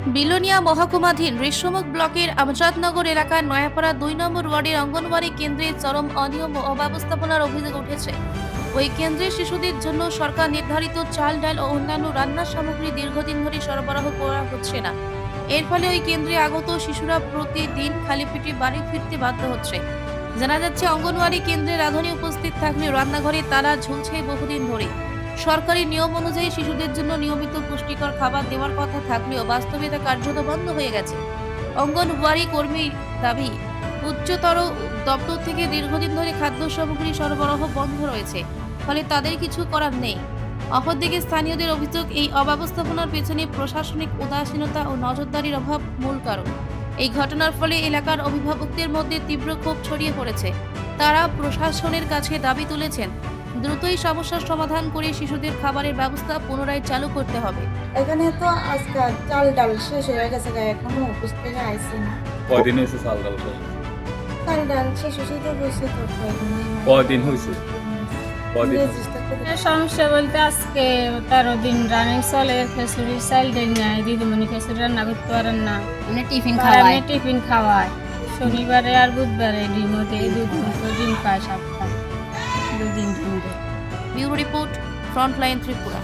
বিলোনিয়া মহকুমাধীন ঋষ্যমুখ ব্লকের আমজাদনগর এলাকার নয়াপাড়া দুই নম্বর ওয়ার্ডের অঙ্গনওয়াড়ি কেন্দ্রে চরম অনিয়ম ও অব্যবস্থাপনার অভিযোগ উঠেছে। ওই কেন্দ্রে শিশুদের জন্য সরকার নির্ধারিত চাল, ডাল ও অন্যান্য রান্নার সামগ্রী দীর্ঘদিন ধরে সরবরাহ করা হচ্ছে না। এর ফলে ওই কেন্দ্রে আগত শিশুরা প্রতিদিন খালি পেটে বাড়ি ফিরতে বাধ্য হচ্ছে। জানা যাচ্ছে, অঙ্গনওয়াড়ি কেন্দ্রে রাঁধুনি উপস্থিত থাকলেও রান্নাঘরে তারা ঝুলছে বহুদিন ধরে। সরকারি নিয়ম অনুযায়ী শিশুদের জন্য নিয়মিত পুষ্টিকর খাবার দেওয়ার কথা থাকলেও বাস্তবে তা কার্যত বন্ধ হয়ে গেছে। অঙ্গনওয়াড়ি কর্মীর দাবি, উচ্চতর দপ্তর থেকে দীর্ঘদিন ধরে খাদ্য সামগ্রী সরবরাহ বন্ধ রয়েছে, ফলে তাদের কিছু করার নেই। অপরদিকে স্থানীয়দের অভিযোগ, এই অব্যবস্থাপনার পেছনে প্রশাসনিক উদাসীনতা ও নজরদারির অভাব মূল কারণ। এই ঘটনার ফলে এলাকার অভিভাবকদের মধ্যে তীব্র ক্ষোভ ছড়িয়ে পড়েছে। তারা প্রশাসনের কাছে দাবি তুলেছেন দ্রুতই সমস্যার সমাধান করে শিশুদের খাবারের ব্যবস্থা পুনরায় চালু করতে হবে। এখানে তো আজকাল চাল ডাল শেষ হয়ে গেছে এখনও অফিস থেকে আইসি না। কয়দিন হয়েছে চাল ডাল শেষ? চাল ডাল শেষ হয়েছে তো বসে তো কয়দিন হয়েছে? সমস্যা বলতে আজকে তেরো দিন রানিং চলে খিচুড়ি চাল দেন নাই দিদিমণি খিচুড়ি রান্না করতে পারেন না। মানে টিফিন কারণে টিফিন খাওয়ায়। শনিবারে আর বুধবারে ডিমও দেয় দুধ মতো ডিম খায় সপ্তাহে দুদিন ডিম দেয় ব্যুরো রিপোর্ট ফ্রন্টলাইন ত্রিপুরা